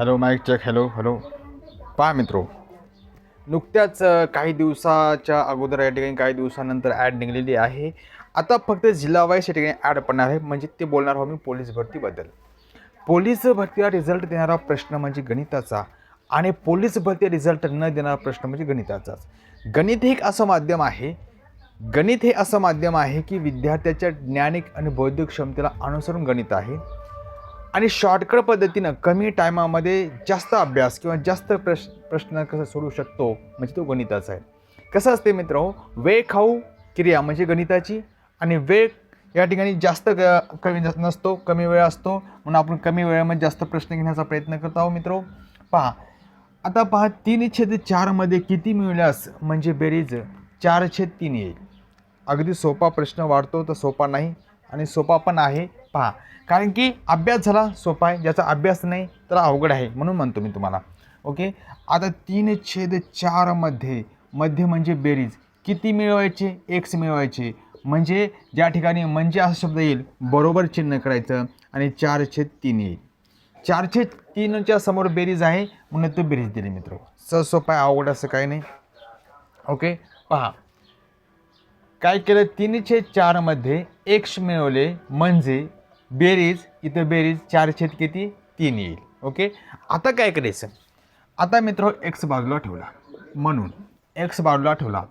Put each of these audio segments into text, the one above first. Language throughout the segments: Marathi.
Hello mike check hello hello पहा मित्रो नुकत्याच काही दिवसाच्या अगोदर या ठिकाणी काही दिवसानंतर ॲड निघलेली आहे. आता फक्त जिल्हावाईज या ठिकाणी ॲड पडणार आहे. म्हणजे ते बोलणार आहोत मी पोलीस भरतीबद्दल पोलीस भरतीला रिझल्ट देणारा प्रश्न म्हणजे गणिताचा आणि पोलीस भरती रिझल्ट न देणारा प्रश्न म्हणजे गणिताचाच. गणित हे एक असं माध्यम आहे. गणित हे असं माध्यम आहे की विद्यार्थ्याच्या ज्ञानिक आणि बौद्धिक क्षमतेला अनुसरून गणित आहे. आणि शॉर्टकट पद्धतीनं कमी टायमामध्ये जास्त अभ्यास किंवा जास्त प्रश प्रश्न कसं सोडू शकतो म्हणजे तो गणिताचा आहे. कसं असते मित्र वेळ खाऊ क्रिया म्हणजे गणिताची आणि वेळ या ठिकाणी जास्त ग कमी जास्त नसतो कमी वेळ असतो. म्हणून आपण कमी वेळामध्ये जास्त प्रश्न घेण्याचा प्रयत्न करत आहोत मित्रो. पहा आता पहा तीन छेद चारमध्ये किती मिळल्यास म्हणजे बेरीज चार छेद तीन येईल. अगदी सोपा प्रश्न वाढतो तर सोपा नाही. आणि सोपा पण आहे. पहा. कारण की अभ्यास झाला सोपा आहे. ज्याचा अभ्यास नाही तर अवघड आहे म्हणून म्हणतो मी तुम्हाला. ओके? आता तीन छेद चारमध्ये मध्ये म्हणजे बेरीज. किती मिळवायचे? एक्स मिळवायचे. म्हणजे ज्या ठिकाणी म्हणजे असा शब्द येईल बरोबर चिन्ह करायचं आणि चार छेद तीन येईल. चार छेद तीनच्या समोर बेरीज आहे म्हणून तो बेरीज दिली मित्र. सहज सोपा आहे अवघड असं काही नाही. ओके? पहा. काय केलं? तीन छेद चारमध्ये एक्स मिळवले म्हणजे बेरीज इथं बेरीज चार छेद किती? तीन येईल. ओके? आता काय करायचं? आता मित्र एक्स बाजूला ठेवला. म्हणून एक्स बाजूला ठेवला.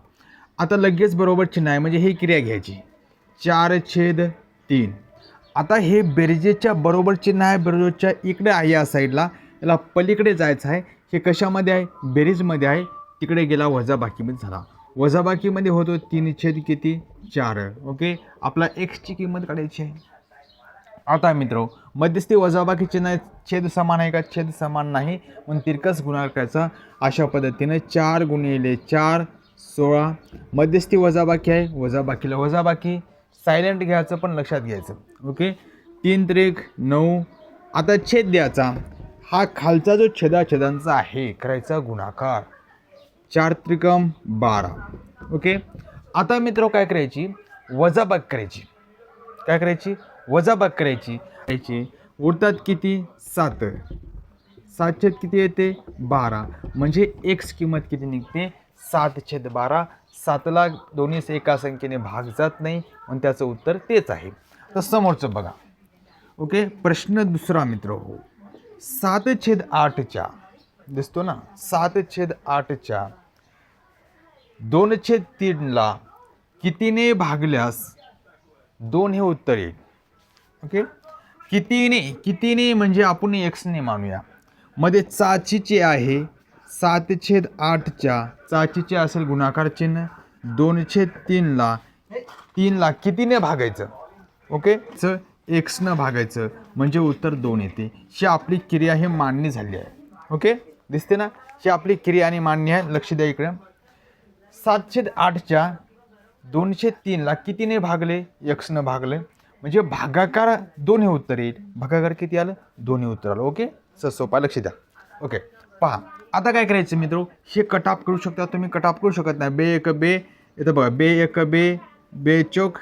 आता लगेच बरोबर चिन्ह आहे. म्हणजे ही क्रिया घ्यायची. चार छेद तीन. आता हे बेरजेच्या बरोबर चिन्ह आहे. बेरजेच्या इकडे आहे या साईडला. याला पलीकडे जायचं आहे. हे कशामध्ये आहे? बेरीजमध्ये आहे. तिकडे गेला वजाबाकीमध्ये झाला. वजाबाकीमध्ये होतो तीन छेद किती? चार. ओके? आपला एक्सची किंमत काढायची आहे. आता मित्र मध्यस्थी वजाबाकी चिन्ह छेद समान आहे का? छेद समान नाही. म्हणून तिरकस गुणाकार करायचा अशा पद्धतीनं चार गुणिले चार सोळा. मध्यस्थी वजाबाकी आहे वजाबाकीला वजाबाकी. सायलेंट घ्यायचं पण लक्षात घ्यायचं. ओके? तीन त्रिक नऊ. आता छेद द्यायचा. हा खालचा जो छेदाछेदांचा आहे करायचा गुणाकार. चार त्रिकम बारा. ओके? आता मित्र काय करायची? वजाबाकी करायची. काय करायची? वजाबाग करायची करायची उरतात किती? सात. सात छेद किती येते? बारा. म्हणजे एक्स किंमत किती निघते? सात छेद बारा सातला दोन्ही एका संख्येने भाग जात नाही. म्हणून त्याचं उत्तर तेच आहे. तर समोरचं बघा. ओके? प्रश्न दुसरा मित्र हो. सात छेद आठच्या. दिसतो ना? सात छेद आठच्या. दोन छेद तीनला कितीने भागल्यास? दोन हे उत्तर येईल ओके कितीने कितीने म्हणजे आपण एक्सने मानूया. मध्ये चाचीचे आहे सात छेद आठच्या चाचीचे असेल गुणाकार चिन्ह दोन छेद तीनला तीनला कितीने भागायचं? ओके च एक्सनं भागायचं म्हणजे उत्तर दोन येते. ही आपली क्रिया हे मान्य झाली आहे. ओके दिसते ना? ही आपली क्रिया आणि मान्य आहे. लक्ष द्या इकडं. सातशे आठच्या दोनशे तीनला कितीने भागले? एक्सनं भागले. म्हणजे भागाकार दोन हे उत्तर येईल. भागाकार किती आलं? दोन्ही उत्तर आलं. ओके सर सोपा लक्ष द्या. ओके पहा आता काय करायचं मित्र हे कटाप करू शकता तुम्ही कटाप करू शकत नाही. बे एक बे इथं बघा बे एक बे बे चौक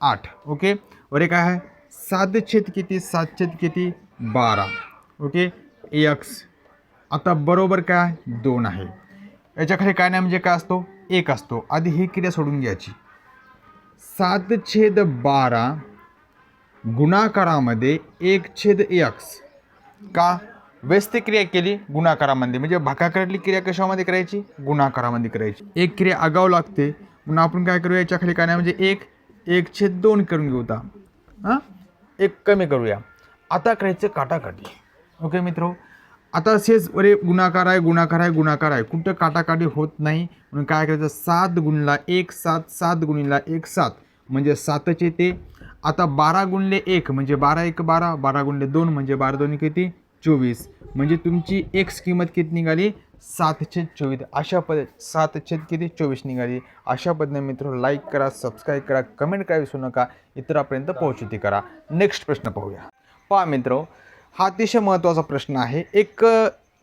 आठ. ओके वर काय आहे? सात छेद किती? सात छेद किती? बारा. ओके एक्स आता बरोबर काय दोन आहे. याच्याखाली काय नाही म्हणजे काय असतो? एक असतो. आधी ही क्रिया सोडून घ्यायची. सात छेद बारा गुणाकारामध्ये एक छेद एक्स का? व्यस्त क्रिया केली गुणाकारामध्ये. म्हणजे भागाकारातली क्रिया कशामध्ये करायची? गुणाकारामध्ये करायची. एक क्रिया आगाव लागते. म्हणून आपण काय करूया? याच्याखाली काय नाही म्हणजे एक एक छेद दोन करून घेऊता हां? एक कमी करूया. आता करायचं काटाकाटी ओके मित्र? आता असेच वरे गुणाकार आहे गुणाकार आहे गुणाकार आहे. कुठं काटाकाटी होत नाही म्हणून काय करायचं? सात गुणला एक सात सात गुणीला एक सात. म्हणजे सातचे ते आता बारा गुणले एक म्हणजे बारा एक बारा बारा गुणले दोन म्हणजे बारा दोन किती? चोवीस. म्हणजे तुमची एक्स किंमत किती निघाली? सात छेद चोवीस. अशा पद सात छेद किती? चोवीस निघाली. अशा पद्धतीने मित्र लाईक करा सबस्क्राईब करा कमेंट करा विसरू नका. इतरापर्यंत पोहोचती करा. नेक्स्ट प्रश्न पाहूया. पहा मित्र हा अतिशय महत्त्वाचा प्रश्न आहे. एक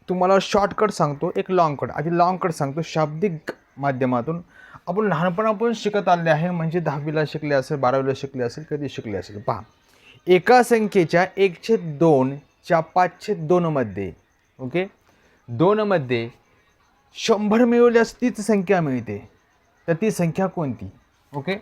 तुम्हाला शॉर्टकट सांगतो एक लॉंग कट आधी लॉंग कट सांगतो शाब्दिक माध्यमातून. आपण लहानपणापासून शिकत आले आहे. म्हणजे दहावीला शिकले असेल बारावीला शिकले असेल कधी शिकले असेल. पहा. एका संख्येच्या एकशे दोनच्या पाचशे दोनमध्ये ओके दोनमध्ये शंभर मिळवल्यास तीच संख्या मिळते. तर ती संख्या कोणती? ओके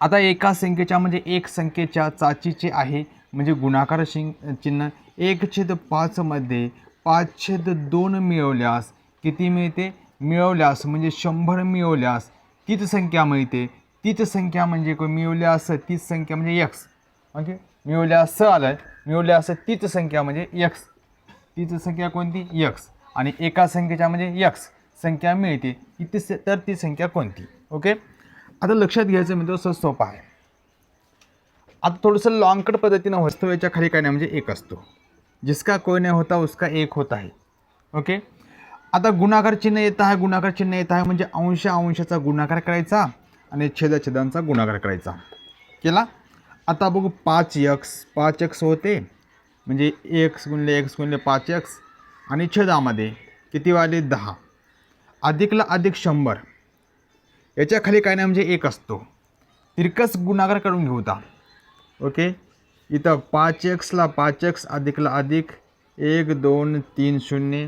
आता एका संख्येच्या म्हणजे एक संख्येच्या चाचीचे आहे. म्हणजे गुणाकार शिंग चिन्ह एक छेद पाचमध्ये पाच छेद दोन मिळवल्यास किती मिळते? मिळवल्यास म्हणजे शंभर मिळवल्यास तीच संख्या मिळते. तीच संख्या म्हणजे को- मिळवल्यास तीच संख्या म्हणजे यक्स ओके मिळवल्यास आलं मिळवल्यास तीच संख्या म्हणजे यक्स तीच संख्या कोणती? यक्स आणि एका संख्येच्या म्हणजे यक्स संख्या मिळते. ती तर ती संख्या कोणती? ओके आता लक्षात घ्यायचं मित्र असं सोपं आहे. आता थोडंसं लॉंगकट पद्धतीनं वस्तू याच्या खाली काय नाही म्हणजे एक असतो. जिसका कोई नाही होता उसका एक होत आहे. ओके आता गुणाकार चिन्ह येत आहे गुणाकार चिन्ह येत आहे म्हणजे अंश अंशाचा गुणाकार करायचा आणि छेदाछेदांचा गुणाकार करायचा. केला? आता बघू पाच यक्स पाच यक्स होते. म्हणजे एक्स गुणले एक्स गुणले पाच यक्स आणि छेदामध्ये किती वाले दहा. अधिकला अधिक शंभर. याच्या खाली काय नाही म्हणजे एक असतो. तिरकस गुणाकार करून घेऊता ओके? इथं पाच एक्सला पाच एक्स अधिकला अधिक एक दोन तीन शून्य.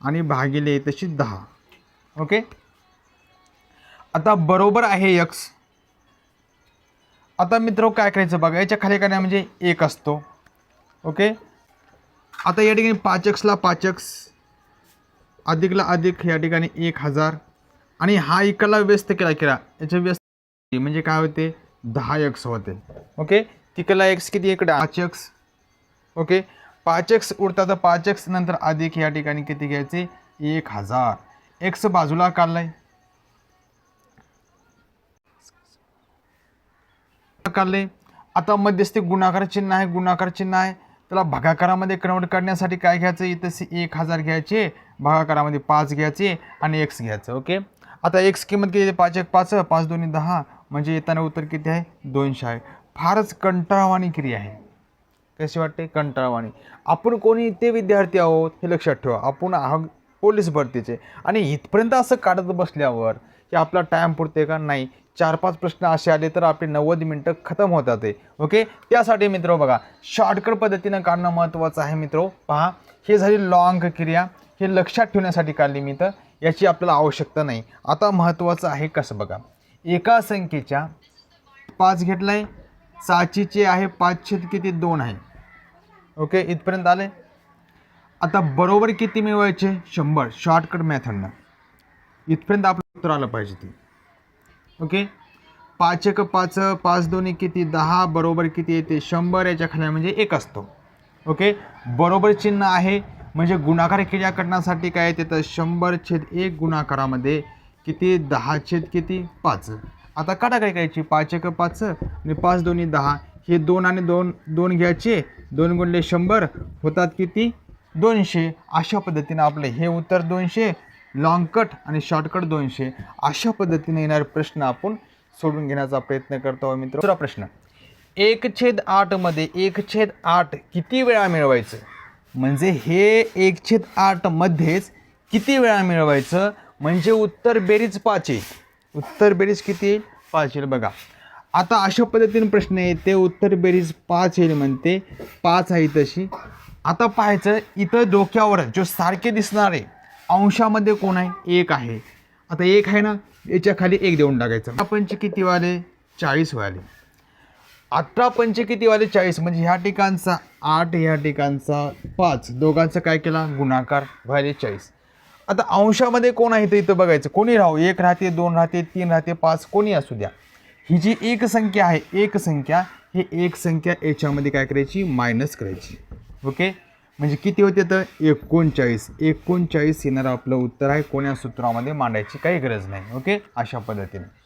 आणि भागिले तशी दहा. ओके आता बरोबर आहे यक्स आता मित्र काय करायचं बघा? याच्या खाली काय म्हणजे एक असतो. ओके आता या ठिकाणी पाच एक्सला पाच एक्स अधिकला अधिक या ठिकाणी एक हजार. आणि हा इकडला व्यस्त केला केला याच्या व्यस्त म्हणजे काय होते? दहा एक्स होते. ओके तिकडला एक्स किती इकडे? पाच एक्स ओके पाच एक्स उडता तर पाच एक्स नंतर अधिक या ठिकाणी किती घ्यायचे? एक हजार. एक्स बाजूला काढलाय. काढले आता मध्यस्थी गुणाकार चिन्ह आहे गुणाकार चिन्ह आहे. त्याला भागाकारामध्ये कन्वर्ट करण्यासाठी काय घ्यायचं? इथं एक हजार घ्यायचे भागाकारामध्ये पाच घ्यायचे आणि एक्स घ्यायचं ओके? आता एक्स किंमत किती आहे? पाच एक पाच पाच दोन्ही दहा. म्हणजे येताना उत्तर किती आहे? दोनशे आहे. फारच कंटाळवाणी क्रिया आहे. कशी वाटते? कंटाळवाणी. आपण कोणी ते विद्यार्थी आहोत हे लक्षात ठेवा. आपण आह पोलीस भरतीचे. आणि इथपर्यंत असं काढत बसल्यावर की आपला टाईम पुरते का? नाही. चार पाच प्रश्न असे आले तर आपले नव्वद मिनटं खतम होतात ते. ओके? त्यासाठी मित्र बघा शॉर्टकट पद्धतीनं काढणं महत्त्वाचं आहे मित्र. पहा हे झाली लॉंग क्रिया. हे लक्षात ठेवण्यासाठी काढली मी तर याची आपल्याला आवश्यकता नाही. आता महत्त्वाचं आहे कसं बघा. एका संख्येच्या पाच घेतलाय. साचीचे आहे पाच छेद किती? दोन आहे. ओके इथपर्यंत आले? आता बरोबर किती मिळवायचे? शंभर. शॉर्टकट मेथडनं इथपर्यंत आपलं उत्तर आलं पाहिजे ते. ओके पाच एक पाच पाच दोन्ही किती? दहा. बरोबर किती येते शंभर. याच्या खाली म्हणजे एक असतो. ओके बरोबर चिन्ह आहे. म्हणजे गुणाकार क्रिया करण्यासाठी काय येते तर शंभर छेद एक गुणाकारामध्ये किती? दहा छेद किती? पाच. आता काटा काय करायची? पाच एक पाच आणि पाच दोन्ही दहा. हे दोन आणि दोन दोन घ्यायचे. दोन गुणले शंभर. होतात किती? दोनशे. अशा पद्धतीनं आपलं हे उत्तर दोनशे लॉंग कट आणि शॉर्टकट दोनशे. अशा पद्धतीने येणारे प्रश्न आपण सोडून घेण्याचा प्रयत्न करतो आहोत मित्र. दुसरा प्रश्न. एक छेद आठमध्ये एक छेद आठ किती वेळा मिळवायचं? म्हणजे हे एक छेद आठमध्येच किती वेळा मिळवायचं? म्हणजे उत्तर बेरीज पाच आहे. उत्तर बेरीज किती येईल? पाच येईल. बघा. आता अशा पद्धतीने प्रश्न येते उत्तर बेरीज पाच येईल म्हणते. पाच आहे तशी. आता पाहायचं इथं डोक्यावर जो सारखे दिसणारे अंशामध्ये कोण आहे? एक आहे. आता एक आहे ना याच्या खाली एक देऊन टाकायचं. पंच किती वाले? चाळीस वाले. अठरा पंच किती वाले? चाळीस. म्हणजे ह्या ठिकाणचा आठ ह्या ठिकाणचा पाच. दोघांचा काय केला? गुणाकार व्हायले चाळीस. आता अंशामध्ये कोण आहे ते इथं बघायचं. कोणी राहू? एक राहते दोन राहते तीन राहते पाच कोणी असू द्या. ही जी एक संख्या आहे एक संख्या ही एक संख्या याच्यामध्ये काय करायची? मायनस करायची. ओके? म्हणजे किती होते तर? एकोणचाळीस. एकोणचाळीस येणारं आपलं उत्तर आहे. कोण्या सूत्रामध्ये मांडायची काही गरज नाही. ओके? अशा पद्धतीने.